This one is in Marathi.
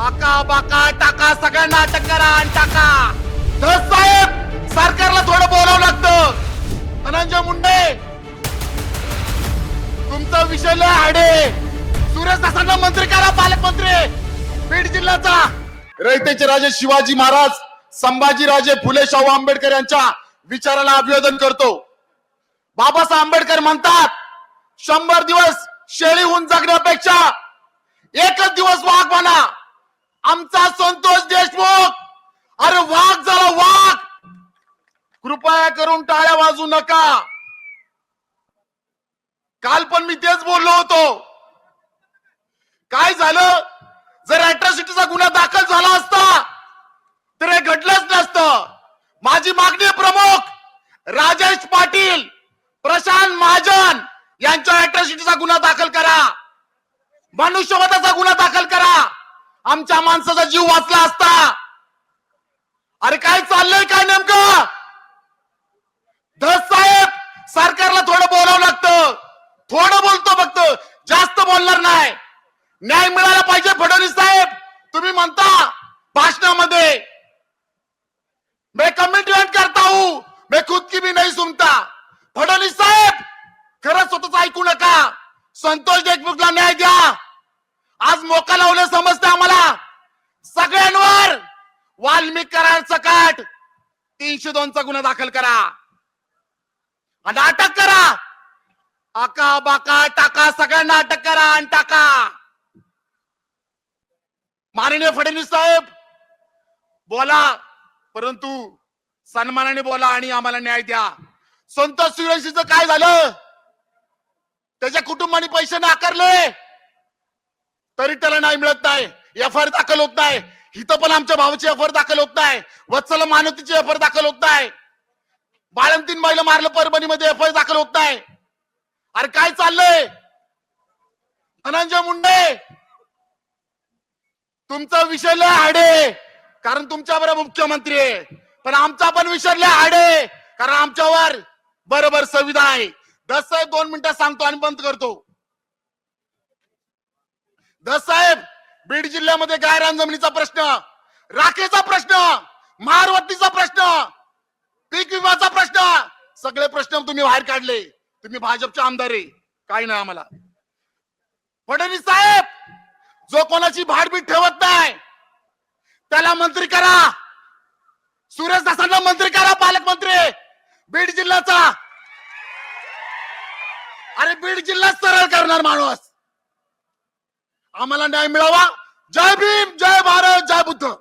आका बाका टाका सगळ्यांना अटक करा आणि टाका. धस साहेब सरकारला थोडं बोलावं लागतं. धनंजय मुंडे तुमचा विषय लय हाडे सुरेश दासांना मंत्री करा पालकमंत्री. बीड जिल्ह्याचा. रयतेचे राजे शिवाजी महाराज संभाजी राजे फुले शाहू आंबेडकर यांच्या विचाराला अभिवादन करतो. बाबासाहेब आंबेडकर म्हणतात शंभर दिवस शेळी होऊन जगण्यापेक्षा एकच दिवस वाघ म्हणा आमचा संतोष देशमुख. अरे वाघ झाला वाघ. कृपया करून टाळ्या वाजू नका. काल पण मी तेच बोललो होतो. काय झालं? जर अॅट्रॉसिटीचा गुन्हा दाखल झाला असता तर हे घडलंच नसतं. माझी मागणी प्रमुख. राजेश पाटील प्रशांत महाजन यांच्या अॅट्रॉसिटीचा गुन्हा दाखल करा. मनुष्यवधाचा गुन्हा दाखल करा. आमच्या माणसाचा जीव वाचला असता. अरे काय चाललंय काय नेमकं? धस साहेब सरकारला थोडं बोलावं लागतं. थोडं बोलतो फक्त. जास्त बोलणार नाही. न्याय मिळाला पाहिजे फडणवीस साहेब. तुम्ही म्हणता भाषणामध्ये. मैं कमिटमेंट करता हूं. मैं खुद की भी नहीं सुनता. फडणवीस साहेब खरंच स्वतःच ऐकू नका. संतोष देशमुखला न्याय द्या. आज मोका लावलं समजतं आम्हाला. सगळ्यांवर वाल्मिक करार सकाट तीनशे दोनचा गुन्हा दाखल करा. आणि अटक करा. आका बाका टाका सगळ्यांना अटक करा आणि टाका. माननीय फडणवीस साहेब बोला. परंतु सन्मानाने बोला आणि आम्हाला न्याय द्या. संतोष सुरेशीच काय झालं? त्याच्या कुटुंबाने पैसे नाकारले. तरी त्याला नाही मिळत नाही. एफ आय दाखल होत नाही. इथं पण आमच्या भावाची एफ आर दाखल होत नाही. वत्सल मानवतीची एफ आर दाखल होत नाही. बाळंतीन बाईला मारलं परभणीमध्ये एफ आय दाखल होत नाही. अरे काय चाललंय? धनंजय मुंडे! तुमचा विषय लय हाडे कारण तुमच्या बरोबर मुख्यमंत्री आहे. पण आमचा पण विषय लय हाडे कारण आमच्यावर बरोबर संविधान आहे. दस दोन मिनिटं सांगतो आणि बंद करतो. दस साहेब बीड जिल्ह्यामध्ये गायरान जमिनीचा प्रश्न राखेचा प्रश्न महारवतीचा प्रश्न पीक विमाचा प्रश्न सगळे प्रश्न तुम्ही बाहेर काढले. तुम्ही भाजपचे आमदार आहे काही नाही आम्हाला. फडणवीस साहेब जो कोणाची भाडबीट ठेवत नाही त्याला मंत्री करा. सुरेश दासांना मंत्री करा पालकमंत्री. बीड जिल्ह्याचा. अरे बीड जिल्हा सरळ करणार माणूस. आम्हाला न्याय मिळावा. जय भीम जय भारत जय बुद्ध.